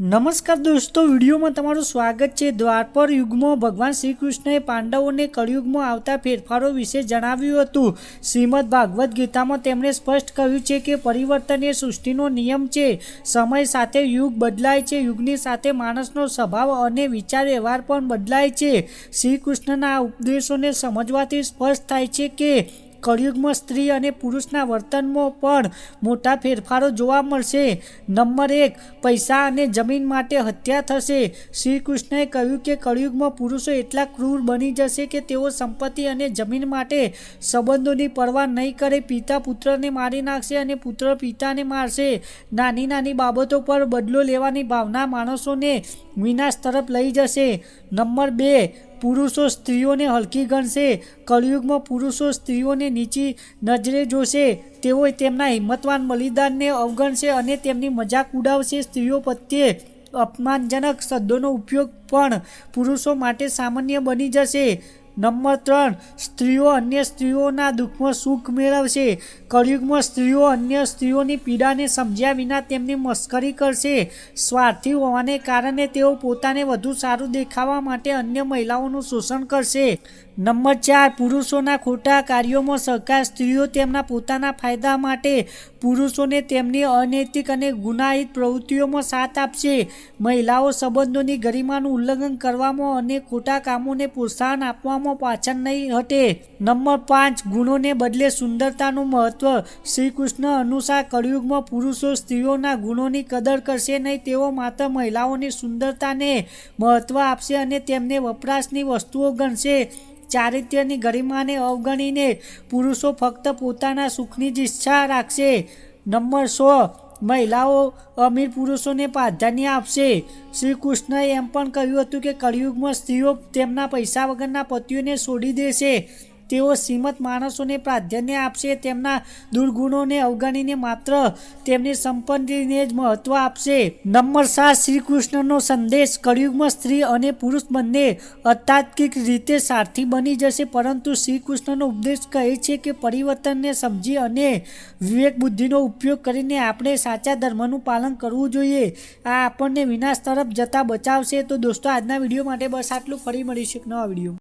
નમસ્કાર દોસ્તો, વિડીયોમાં તમારું સ્વાગત છે. દ્વારપર યુગમાં ભગવાન શ્રી કૃષ્ણએ પાંડવોને કળિયુગમાં આવતા ફેરફારો વિશે જણાવ્યું હતું. શ્રીમદ ભાગવદ્ ગીતામાં તેમણે સ્પષ્ટ કહ્યું છે કે પરિવર્તન એ સૃષ્ટિનો નિયમ છે. સમય સાથે યુગ બદલાય છે, યુગની સાથે માણસનો સ્વભાવ અને વિચાર વ્યવહાર પણ બદલાય છે. શ્રી કૃષ્ણના ઉપદેશોને સમજવાથી સ્પષ્ટ થાય છે કે કળિયુગમાં સ્ત્રી અને પુરુષના વર્તનમાં પણ મોટા ફેરફારો જોવા મળશે. નંબર એક, પૈસા અને જમીન માટે હત્યા થશે. શ્રી કૃષ્ણએ કહ્યું કે કળિયુગમાં પુરુષો એટલા ક્રૂર બની જશે કે તેઓ સંપત્તિ અને જમીન માટે સંબંધોની પરવા નહીં કરે, પિતા પુત્રને મારી નાખશે અને પુત્ર પિતાને મારશે. નાની નાની બાબતો પર બદલો લેવાની ભાવના માણસોને વિનાશ તરફ લઈ જશે. નંબર બે પુરુષો સ્ત્રીઓને હલકી ગણશે, કળિયુગમાં પુરુષો સ્ત્રીઓને નીચી નજરે જોશે, તેઓ તેમના હિંમતવાન બલિદાનને અવગણશે અને તેમની મજાક ઉડાવશે. સ્ત્રીઓ પ્રત્યે અપમાનજનક શબ્દોનો ઉપયોગ પણ પુરુષો માટે સામાન્ય બની જશે. નંબર ત્રણ, સ્ત્રીઓ અન્ય સ્ત્રીઓના દુઃખમાં સુખ મેળવશે. કળિયુગમાં સ્ત્રીઓ અન્ય સ્ત્રીઓની પીડાને સમજ્યા વિના તેમની મસ્કરી કરશે. સ્વાર્થી હોવાને કારણે તેઓ પોતાને વધુ સારું દેખાવા માટે અન્ય મહિલાઓનું શોષણ કરશે. નંબર ચાર, પુરુષોના ખોટા કાર્યોમાં સહકાર, સ્ત્રીઓ તેમના પોતાના ફાયદા માટે પુરુષોને તેમની અનૈતિક અને ગુનાહિત પ્રવૃત્તિઓમાં સાથ આપશે. મહિલાઓ સંબંધોની ગરિમાનું ઉલ્લંઘન કરવામાં અને ખોટા કામોને પ્રોત્સાહન આપવામાં પાછળ નહીં હટે. નંબર પાંચ, ગુણોને બદલે સુંદરતાનું મહત્વ. શ્રી કૃષ્ણ અનુસાર કળિયુગમાં પુરુષો સ્ત્રીઓના ગુણોની કદર કરશે નહીં તેઓ માત્ર મહિલાઓની સુંદરતાને મહત્વ આપશે અને તેમને વપરાશની વસ્તુઓ ગણશે. ચારિત્ર્યની ગરિમાને અવગણીને પુરુષો ફક્ત પોતાના સુખની જ ઈચ્છા રાખશે. નંબર સો, મહિલાઓ અમીર પુરુષોને પ્રાધાન્ય આપશે. શ્રી કૃષ્ણએ એમ પણ કહ્યું હતું કે કળિયુગમાં સ્ત્રીઓ તેમના પૈસા વગરના પતિઓને છોડી દેશે. તેઓ શ્રીમત માણસોને પ્રાધાન્ય આપશે, તેમના દુર્ગુણોને અવગણીને માત્ર તેમની સંપત્તિને જ મહત્વ આપશે. નંબર સાત શ્રી કૃષ્ણનો સંદેશ કળિયુગમાં સ્ત્રી અને પુરુષ બંને અતાત્વિક રીતે સારથી બની જશે, પરંતુ શ્રી કૃષ્ણનો ઉપદેશ કહે છે કે પરિવર્તનને સમજી અને વિવેક બુદ્ધિનો ઉપયોગ કરીને આપણે સાચા ધર્મનું પાલન કરવું જોઈએ. આ આપણને વિનાશ તરફ જતા બચાવશે. તો દોસ્તો, આજના વીડિયો માટે બસ આટલું. ફરી મળીશું એક નવા વીડિયો